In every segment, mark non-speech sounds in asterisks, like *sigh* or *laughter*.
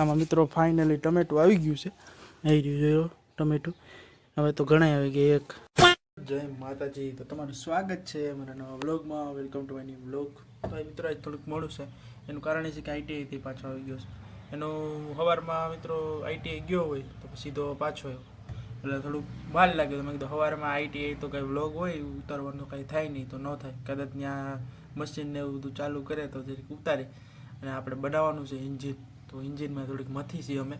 આમાં મિત્રો ફાઇનલી ટમેટું આવી ગયું છે. આવી રહ્યું જોયો ટમેટું હવે તો ઘણા આવી ગયા, એક. જય માતાજી, તો તમારું સ્વાગત છે મારા નવા વ્લોગમાં વેલકમ ટુ માય વ્લોગ તો એ મિત્રો થોડુંક મોડું છે. એનું કારણ એ છે કે આઈટીઆઈથી પાછો આવી ગયો છે. એનો સવારમાં મિત્રો આઈટીઆઈ ગયો હોય, તો સીધો પાછો આવ્યો. એટલે થોડુંક વાર લાગે. તો મેં કીધું સવારમાં આઈટીઆઈ તો કંઈ વ્લોગ હોય, ઉતારવાનું કંઈ થાય નહીં, તો ન થાય. કદાચ ત્યાં મશીન ને એવું બધું ચાલુ કરે તો જરીક ઉતારે. અને આપણે બનાવવાનું છે એન્જિન તો એન્જિનમાં થોડીક મથી છીએ અમે.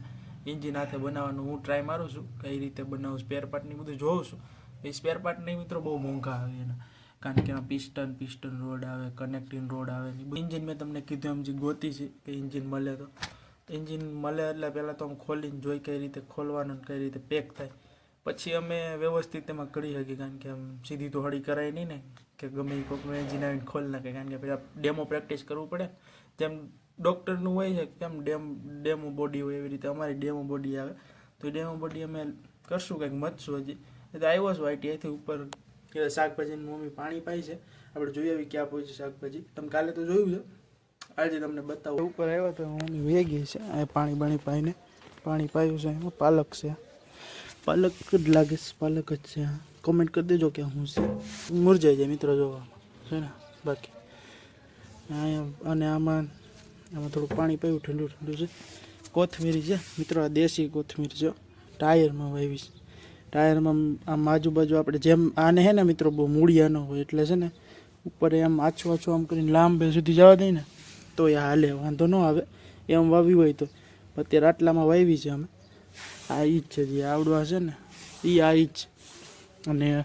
એન્જિન હાથે બનાવવાનું હું ટ્રાય મારું છું કઈ રીતે બનાવું સ્પેર પાર્ટની બધું જોઉં છું. એ સ્પેર પાર્ટની મિત્રો બહુ મોંઘા આવે એના. કારણ કે એમાં પિસ્ટન પિસ્ટન રોડ આવે કનેક્ટિંગ રોડ આવે એન્જિન મેં તમને કીધું એમ જે ગોતી છે કે એન્જિન મળે તો. એન્જિન મળે એટલે પહેલાં તો આમ ખોલીને જોઈ કઈ રીતે ખોલવાનું કઈ રીતે પેક થાય. પછી અમે વ્યવસ્થિત એમાં કરી શકીએ, કારણ કે આમ સીધી તો હળી કરાય નહીં ને, કે ગમે એ કોઈકનું એન્જિન આવીને ખોલ નાખે, કારણ કે પહેલાં ડેમો પ્રેક્ટિસ કરવું પડે. જેમ ડૉક્ટરનું હોય છે કેમ ડેમ ડેમો બોડી હોય, એવી રીતે અમારી ડેમો બોડી આવે. તો ડેમો બોડી અમે કરશું કંઈક મચશું હજી. એ તો આવ્યો છું આઈટીઆઈથી ઉપર, કે શાકભાજીની મમ્મી પાણી પાય છે. આપણે જોઈએ આવી ક્યાં પહોંચી શાકભાજી. તમે કાલે તો જોયું છે. આજે તમને બતાવું. ઉપર આવ્યો તો મમ્મી વે ગઈ છે. આ પાણી બાણી પાઈને પાણી પાયું છે. એમાં પાલક છે. પાલક જ લાગે પાલક જ છે કોમેન્ટ કરી દેજો કે હું છે મુરઝાઈ જાય મિત્રો જોવામાં છે ને બાકી અને આમાં આમાં થોડું પાણી પાયું ઠંડુ ઠંડુ છે કોથમીરી છે મિત્રો આ દેશી કોથમીર છે ટાયરમાં વાવી છે ટાયરમાં આમ આજુબાજુ આપણે જેમ આને હે ને મિત્રો બહુ મૂળિયા ન હોય એટલે છે ને ઉપર એમ આછું આછું આમ કરીને લાંબે સુધી જવા દઈએ ને તો એ હાલે વાંધો ન આવે એમ વાવી હોય તો અત્યારે આટલામાં વાવી છે અમે આ ઈ જ છે, જે આવડવા છે ને એ આ ઈ જ અને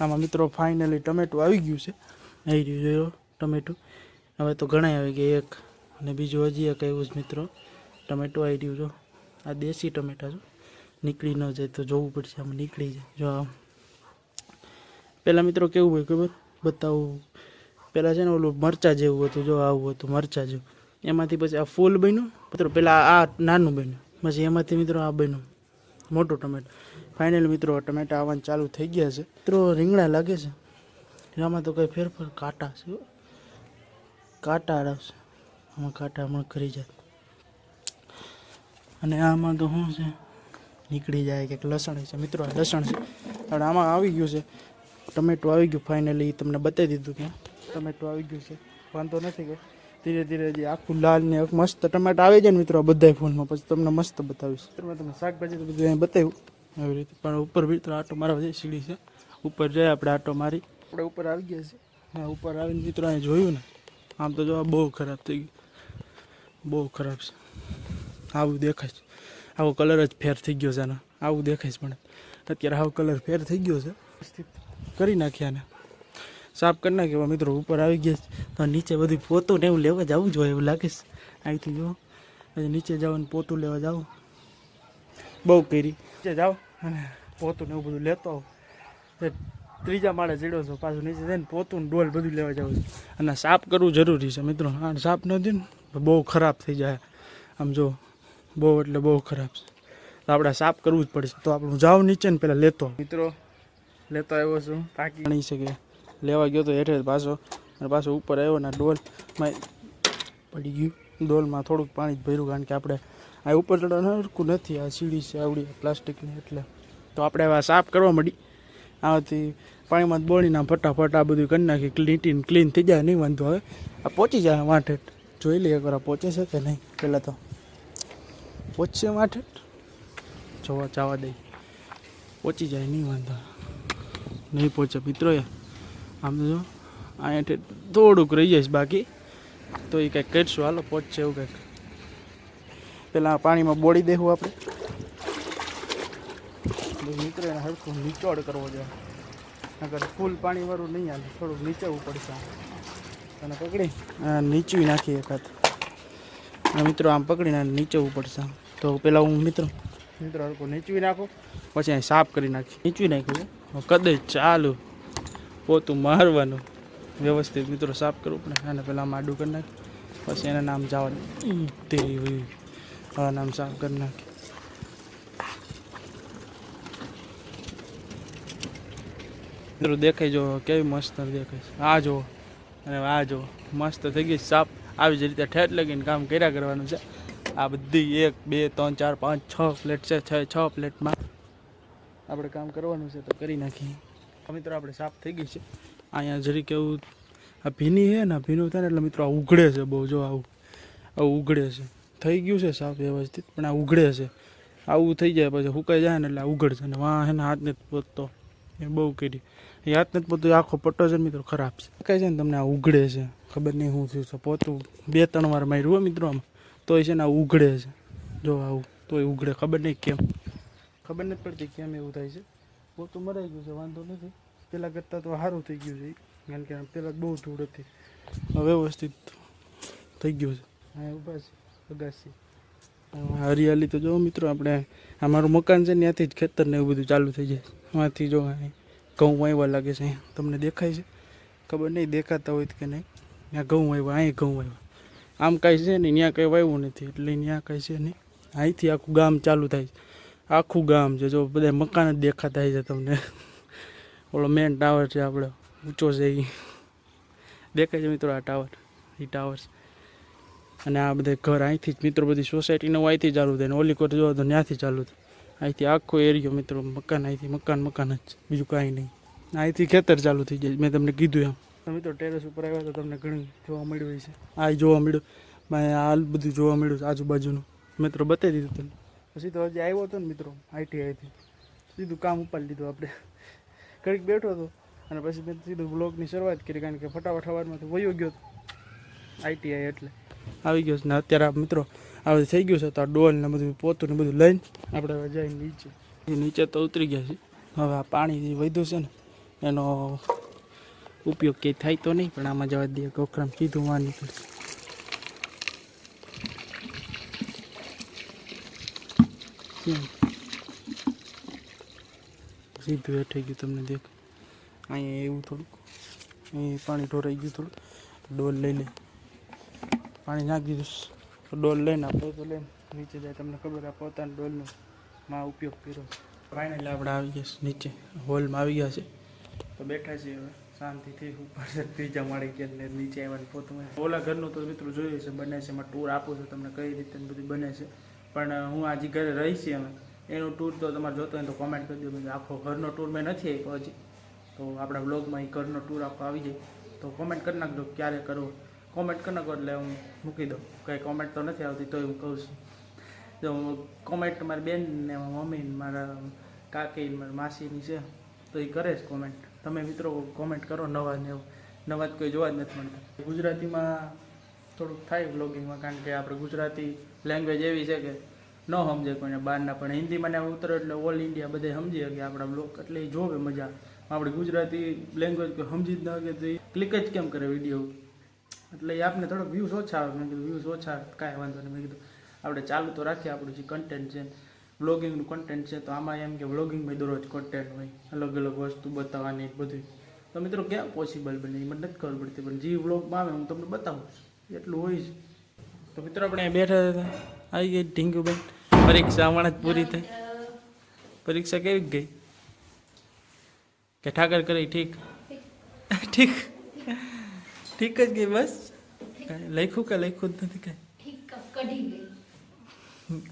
આમાં મિત્રો ફાઇનલી ટમેટું આવી ગયું છે. આવી રહ્યું જોયો ટમેટું. હવે તો ઘણા આવી ગયા, એક અને બીજું હજી એક આવ્યું છે મિત્રો. ટમેટું આવી રહ્યું જો આ દેશી ટમેટા જો નીકળી ન જાય તો જોવું પડશે, આમ નીકળી જાય. જો આમ. પહેલાં મિત્રો કેવું હોય ખબર? બતાવું. પહેલાં છે ને ઓલું મરચા જેવું હતું, જો આવું હતું, મરચા જેવું. એમાંથી પછી આ ફૂલ બન્યું. મિત્રો પહેલાં આ નાનું બન્યું. પછી એમાંથી મિત્રો આ બન્યું મોટું ટમેટું. ફાઇનલ મિત્રો ટમેટા આવવાનું ચાલુ થઈ ગયા છે. મિત્રો રીંગણા લાગે છે. આમાં તો કંઈ ફેરફાર કાંટા છે કાંટા આવશે. આમાં કાંટા હમણાં કરી જાય. અને આમાં તો શું છે? નીકળી જાય કે લસણ છે. મિત્રો લસણ છે. હવે આમાં આવી ગયું છે. ટમેટું આવી ગયું ફાઇનલી તમને બતાવી દીધું કે ટમેટું આવી ગયું છે. વાંધો નથી કે. ધીરે ધીરે જે આખું લાલ ને મસ્ત ટમેટા આવી જાય ને મિત્રો બધા ફૂલમાં. પછી તમને મસ્ત બતાવીશ. તમે તમને શાકભાજી બધું અહીં બતાવ્યું. એવી રીતે. પણ ઉપર મિત્રો આટો મારવા જઈ સીડી છે. ઉપર જાય આપણે આટો મારી. આપણે ઉપર આવી ગયા છે હા, ઉપર આવીને મિત્રો અહીં જોયું ને. આમ તો જોવા બહુ ખરાબ થઈ ગયું. બહુ ખરાબ છે. આવું દેખાય છે. આવો કલર જ ફેર થઈ ગયો છે આનો. આવું દેખાય છે પણ અત્યારે આવો કલર ફેર થઈ ગયો છે. કરી નાખ્યા ને. સાફ કરી નાખ્યો. મિત્રો ઉપર આવી ગયા છે. તો નીચે બધું પોતું ને એવું લેવા જવું જોઈએ એવું લાગે છે. અહીંથી જો પછી નીચે જાઓ ને પોતું લેવા જાઓ. બહુ કરી. નીચે જાઓ અને પોતું ને એવું બધું લેતો આવો. ત્રીજા માળે ચડ્યો છો, પાછું નીચે જઈને પોતું ડોલ બધું લેવા જાવ છું. અને સાફ કરવું જરૂરી છે મિત્રો. આ સાફ ન થયું ને બહુ ખરાબ થઈ જાય. આમ જો, બહુ એટલે બહુ ખરાબ છે. તો આપણે સાફ કરવું જ પડશે. તો આપણું જાઉં નીચે ને પહેલાં લેતો મિત્રો, લેતો આવ્યો છું. તાકી ગણી શકે લેવા ગયો તો હેઠે પાછો. અને પાછો ઉપર આવ્યો ને ડોલમાં પડી ગયું. ડોલમાં થોડુંક પાણી જ ભર્યું કારણ કે આપણે આ ઉપર ચડવાનું હરખું નથી. આ સીડી છે આવડી પ્લાસ્ટિકની એટલે. તો આપણે આ સાફ કરવા મળી આથી પાણીમાં બોળીના ફટાફટ આ બધું કરી નાખી. ક્લીન ક્લીન થઈ જાય, નહીં વાંધો હવે આ પહોંચી જાય વાંઠે. જોઈ લઈએ એકવાર પહોંચે છે કે નહીં. પહેલાં તો પહોંચશે વાંઠે. જોવા જવા દઈ પહોંચી જાય, નહીં વાંધો નહીં પહોંચે મિત્રો યાર આમ જો અહીંયાથી થોડુંક રહી જઈશ બાકી. તો એ કંઈક કરીશું. હાલો પહોંચશે એવું કંઈક. પહેલાં પાણીમાં બોળી દેવું આપણે. નીકળે એને હરખું નીચોડ કરવો જોઈએ. નકર ફૂલ પાણીવાળું નહીં હાલે થોડુંક નીચવવું પડશે અને પકડી? આ નીચવી નાખીએ એકાદ. મિત્રો આમ પકડીને આને નીચવવું પડશે તો પહેલાં હું મિત્રો મિત્રો હરખું નીચવી નાખું. પછી અહીં સાફ કરી નાખી નીચવી નાખ્યું. કદાચ ચાલુ? પોતું મારવાનું. વ્યવસ્થિત મિત્રો સાફ કરવું પડે. અને પહેલાં માડું કરી નાખી. પછી એના નામ જવા તે હવે નામ સાફ કરી નાખી. મિત્રો દેખાય જો કેવી મસ્ત દેખાય આ જુઓ. અને આ જુઓ. મસ્ત થઈ ગઈ સાફ. આવી જ રીતે ઠેઠ લગીને કામ કર્યા કરવાનું છે. આ બધી એક, બે, ત્રણ, ચાર, પાંચ, છ પ્લેટ છે. છ છ પ્લેટમાં. આપણે કામ કરવાનું છે તો કરી નાખીએ. મિત્રો આપણે સાફ થઈ ગઈ છે. અહીંયા જરીક એવું આ ભીની છે ને ભીનું થાય ને એટલે મિત્રો આ ઉઘડે છે બહુ, જો આવું આવું ઉઘડે છે. થઈ ગયું છે સાફ વ્યવસ્થિત, પણ આ ઉઘડે છે. આવું થઈ જાય પછી સુકાઈ જાય ને એટલે આ ઉઘડશે ને વાં હે ને હાથ નથી પોતતો. એ બહુ કરી. એ હાથ નથી એ આખો પટ્ટો છે મિત્રો, ખરાબ છે. કહે છે ને તમને આ ઉઘડે છે. ખબર નહીં શું થયું છે, પોતું બે, ત્રણ વાર માર્યું હોય મિત્રો આમ. તોય છે ને આ ઉઘડે છે. જો આવું, તોય ઉઘડે, ખબર નહીં કેમ. ખબર નથી પડતી કેમ એવું થાય છે. પોતું મરાઈ ગયું છે વાંધો નથી. પહેલાં કરતાં તો સારું થઈ ગયું છે કારણ કે પહેલાં બહુ ધૂળ હતી. વ્યવસ્થિત થઈ ગયું છે. હા ઊભા છે અગાસી હરિયાળી તો જો મિત્રો આપણે. અમારું મકાન છે ને ત્યાંથી જ ખેતર ને એવું બધું ચાલુ થઈ જાય. એમાંથી જો ઘઉં વાવવા લાગે છે તમને દેખાય છે. ખબર નહીં દેખાતા હોય કે નહીં. ત્યાં ઘઉં વાવ્યા અહીં ઘઉં વાવ્યા આમ કાંઈ છે નહીં ત્યાં કંઈ વાવ્યું નથી એટલે ત્યાં કાંઈ છે નહીં. અહીંથી આખું ગામ ચાલુ થાય છે. આખું ગામ છે. જો બધા મકાન જ દેખાતા છે તમને. ઓલો મેન ટાવર છે આપણે. ઊંચો છે એ દેખાય છે મિત્રો આ ટાવર એ ટાવર્સ અને આ બધા ઘર અહીંથી જ મિત્રો બધી સોસાયટીને અહીંથી ચાલુ થાય ને ઓલી કોર જોવા તો ત્યાંથી ચાલુ થાય. અહીંથી આખો એરિયો મિત્રો મકાન, અહીંથી મકાન મકાન જ. બીજું કાંઈ નહીં. અહીંથી ખેતર ચાલુ થઈ જાય. મેં તમને કીધું એમ. મિત્રો ટેરેસ ઉપર આવ્યા તો તમને ઘણું જોવા મળ્યું છે આ જોવા મળ્યું. મેં આ બધું જોવા મળ્યું છે આજુબાજુનું. મિત્રો બતાવી દીધું તમને. પછી તો હજી આવ્યો હતો ને મિત્રો આઈટીઆઈથી સીધું કામ ઉપાડી લીધું આપણે. ઘડીક બેઠો હતો અને પછી મેં સીધું બ્લોગની શરૂઆત કરી કારણ કે ફટાફટ હવારમાંથી વયો ગયો હતો. આઈટીઆઈ એટલે. આવી ગયો છે ને અત્યારે મિત્રો, આ થઈ ગયું છે તો આ ડોલ ને બધું પોતું ને બધું લઈને આપણે હવે જઈને નીચે. નીચે તો ઉતરી ગયા છે હવે આ પાણી વધ્યું છે ને, એનો ઉપયોગ કંઈ થાય તો નહીં, પણ આમાં જવા દઈએ. ગોખરામ કીધું વાં નીકળે. સીધું હેઠાઈ ગયું તમને દેખ. અહીંયા એવું થોડુંક. અહીં પાણી ઢોરાઈ ગયું થોડુંક. ડોલ લઈ લે પાણી નાખી દીધું. ડોલ લઈને આપણે તો લઈને નીચે જાય. તમને ખબર આ પોતાના ડોલનો માં ઉપયોગ કર્યો. ફાઇનલી આપણે આવી ગયા નીચે. હોલમાં આવી ગયા છે. તો બેઠા છીએ હવે. શાંતિથી ઉપર ત્રીજા માળી ગયા નીચે આવ્યા પોતું. ઓલા ઘરનું તો મિત્રો જોયું છે, બને છે. એમાં ટૂર આપું છું તમને કઈ રીતે બધું બને છે. પણ હું આજે ઘરે રહીશ અમે એનું ટૂર તો તમારે જોતો હોય તો કોમેન્ટ કરી દો. આખો ઘરનો ટૂર મેં નથી આપ્યો હજી. તો આપણા બ્લોગમાં એ ઘરનો ટૂર આખો આવી જાય. તો કોમેન્ટ કરી નાખજો ક્યારે કરો કોમેન્ટ કરી નાખો એટલે હું મૂકી દઉં. કંઈ કોમેન્ટ તો નથી આવતી, તોય હું કહું છું. જો કોમેન્ટ મારી બેન ને મમ્મી મારા કાકી મારા માસીની છે, તો એ કરે છે કોમેન્ટ તમે મિત્રો કોમેન્ટ કરો, નવા ને નવા જ કોઈ જોવા જ નથી મળતા. ગુજરાતીમાં થોડુંક થાય બ્લોગિંગમાં કારણ કે આપણે ગુજરાતી લેંગ્વેજ એવી છે કે ન સમજે કોઈને, બહારના પણ. હિન્દીમાં ને ઉતરે એટલે ઓલ ઇન્ડિયા બધે સમજી શકે આપણા બ્લોગ એટલે એ જોવે મજા. આપણે ગુજરાતી લેંગ્વેજ કોઈ સમજી જ ન શકે તો એ ક્લિક જ કેમ કરે વીડિયો એટલે એ આપને થોડોક વ્યૂઝ ઓછા આવે. મેં કીધું વ્યૂઝ ઓછા, કાંઈ વાંધો નહીં. મેં કીધું, આપણે ચાલુ તો રાખીએ, આપણું જે કન્ટેન્ટ છે બ્લોગિંગનું કન્ટેન્ટ છે, તો આમાં એમ કે બ્લોગિંગમાં દરરોજ કન્ટેન્ટ હોય. અલગ અલગ વસ્તુ બતાવવાની બધું તો મિત્રો, ક્યાં પોસિબલ બને? મને નથી ખબર પડતી, પણ જે વ્લોગમાં આવે હું તમને બતાવું છું. એટલું હોય છે તો મિત્રો આપણે બેઠા હતા આવી ગઈ ઢીંગુબેન પરીક્ષા હમણાં જ પૂરી થઈ. પરીક્ષા કેવી ગઈ? કે ઠાકર કરી ઠીક? ઠીક. ઠીક. જ ગઈ બસ? કાંઈ લખ્યું કે લખ્યું જ નથી કાંઈ?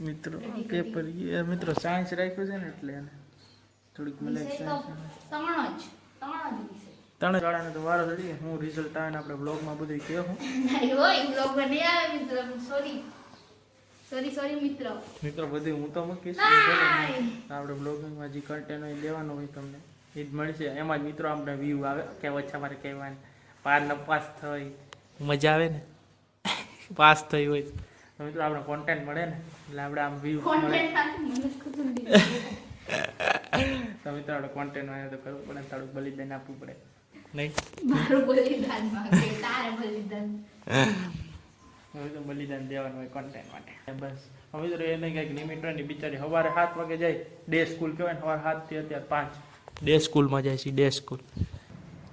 મિત્રો પેપર એ મિત્રો સાયન્સ રાખ્યું છે ને એટલે એને થોડીક મને તો ત્રણ ગાળાને તો વારો ચડી હું રિઝલ્ટ આવે ને આપણે બ્લોગમાં બધું કહેવું હોય બ્લોગમાં નહીં આવે મિત્ર. સોરી સોરી સોરી મિત્ર. મિત્રો બધું હું તો મૂકીશ. આપણે બ્લોગિંગમાં જે કન્ટેન્ટ હોય લેવાનું હોય તમને. એ જ મળશે. એમાં જ મિત્રો આપણે વ્યૂ આવે. કે ઓછા મારે કહેવાનું. પાર ન પાસ થઈ. મજા આવે ને? પાસ થઈ હોય. તો મિત્રો આપણે કોન્ટેન્ટ મળે ને? એટલે આપણે આમ વ્યૂ મળે. *laughs* તો મિત્રો આપણે કોન્ટેન્ટ આવે તો કરવું પડે થોડુંક બલિદાન આપવું પડે. નહીં મારું બલિદાન માંગે તારે બલિદાન હવે તો બલિદાન દેવાનું હોય કોન્ટેન્ટ માટે બસ હવે તો એને કંઈક લિમિટ હોય ને બિચારી સવારે સાત વાગે જાય ડે સ્કૂલ કહેવાય ને સવારે સાતથી અત્યારે પાંચ ડે સ્કૂલમાં જાય છે ડે સ્કૂલ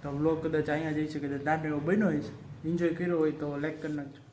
તો બ્લોગ કદાચ અહીંયા જઈ છે કદાચ દાંડે એવો બન્યો હોય છે એન્જોય કર્યો હોય તો લાઈક કરી નાખજો